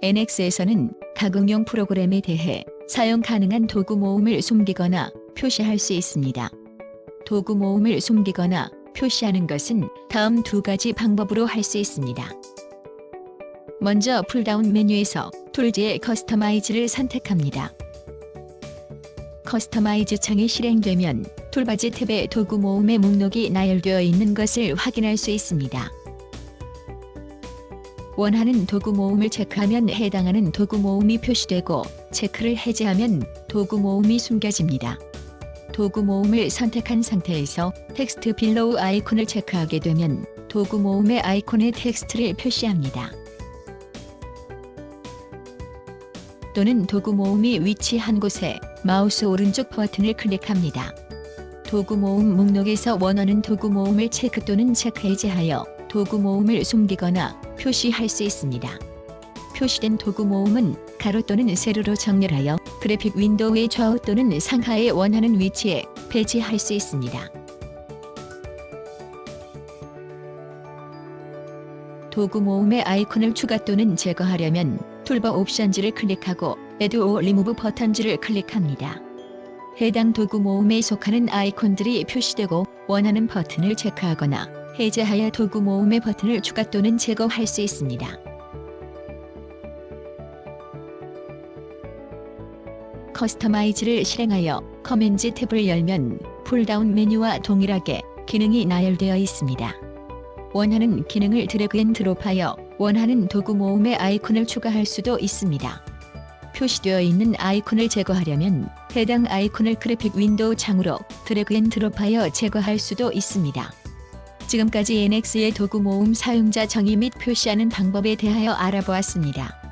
NX에서는 가공용 프로그램에 대해 사용 가능한 도구 모음을 숨기거나 표시할 수 있습니다. 도구 모음을 숨기거나 표시하는 것은 다음 두 가지 방법으로 할 수 있습니다. 먼저 풀다운 메뉴에서 툴즈의 커스터마이즈를 선택합니다. 커스터마이즈 창이 실행되면 툴바지 탭에 도구 모음의 목록이 나열되어 있는 것을 확인할 수 있습니다. 원하는 도구 모음을 체크하면 해당하는 도구 모음이 표시되고 체크를 해제하면 도구 모음이 숨겨집니다. 도구 모음을 선택한 상태에서 텍스트 빌로우 아이콘을 체크하게 되면 도구 모음의 아이콘에 텍스트를 표시합니다. 또는 도구 모음이 위치한 곳에 마우스 오른쪽 버튼을 클릭합니다. 도구 모음 목록에서 원하는 도구 모음을 체크 또는 체크 해제하여 도구 모음을 숨기거나 표시할 수 있습니다. 표시된 도구 모음은 가로 또는 세로로 정렬하여 그래픽 윈도우의 좌우 또는 상하에 원하는 위치에 배치할 수 있습니다. 도구 모음의 아이콘을 추가 또는 제거하려면 툴바 옵션즈를 클릭하고 Add or Remove 버튼즈를 클릭합니다. 해당 도구 모음에 속하는 아이콘들이 표시되고 원하는 버튼을 체크하거나 해제하여 도구 모음의 버튼을 추가 또는 제거할 수 있습니다. 커스터마이즈를 실행하여 커맨즈 탭을 열면 풀다운 메뉴와 동일하게 기능이 나열되어 있습니다. 원하는 기능을 드래그 앤 드롭하여 원하는 도구 모음의 아이콘을 추가할 수도 있습니다. 표시되어 있는 아이콘을 제거하려면 해당 아이콘을 그래픽 윈도우 창으로 드래그 앤 드롭하여 제거할 수도 있습니다. 지금까지 NX의 도구 모음 사용자 정의 및 표시하는 방법에 대하여 알아보았습니다.